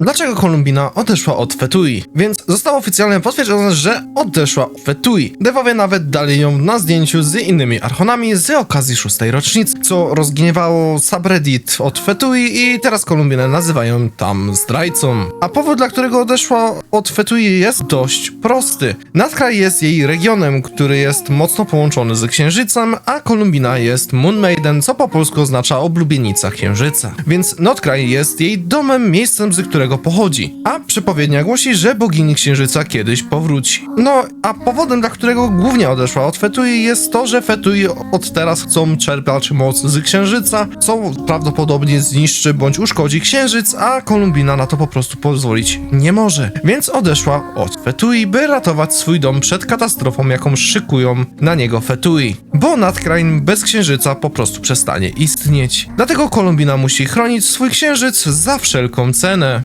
Dlaczego Kolumbina odeszła od Fetui? Więc zostało oficjalnie potwierdzone, że odeszła od Fetui. Devowie nawet dali ją na zdjęciu z innymi archonami z okazji szóstej rocznicy, co rozgniewało subreddit od Fetui i teraz Kolumbinę nazywają tam zdrajcą. A powód, dla którego odeszła od Fetui jest dość prosty. Nadkraj jest jej regionem, który jest mocno połączony z Księżycem, a Kolumbina jest Moon Maiden, co po polsku oznacza oblubienica Księżyca. Więc Notkraj jest jej domem, miejscem, z którego pochodzi. A przepowiednia głosi, że bogini Księżyca kiedyś powróci. No, a powodem, dla którego głównie odeszła od Fetui jest to, że Fetui od teraz chcą czerpać moc z Księżyca, co prawdopodobnie zniszczy bądź uszkodzi Księżyc, a Kolumbina na to po prostu pozwolić nie może. Więc odeszła od Fetui, by ratować swój dom przed katastrofą, jaką szykują na niego Fetui. Bo nadkrain bez Księżyca po prostu przestanie istnieć. Dlatego Kolumbina musi chronić swój Księżyc za wszelką cenę.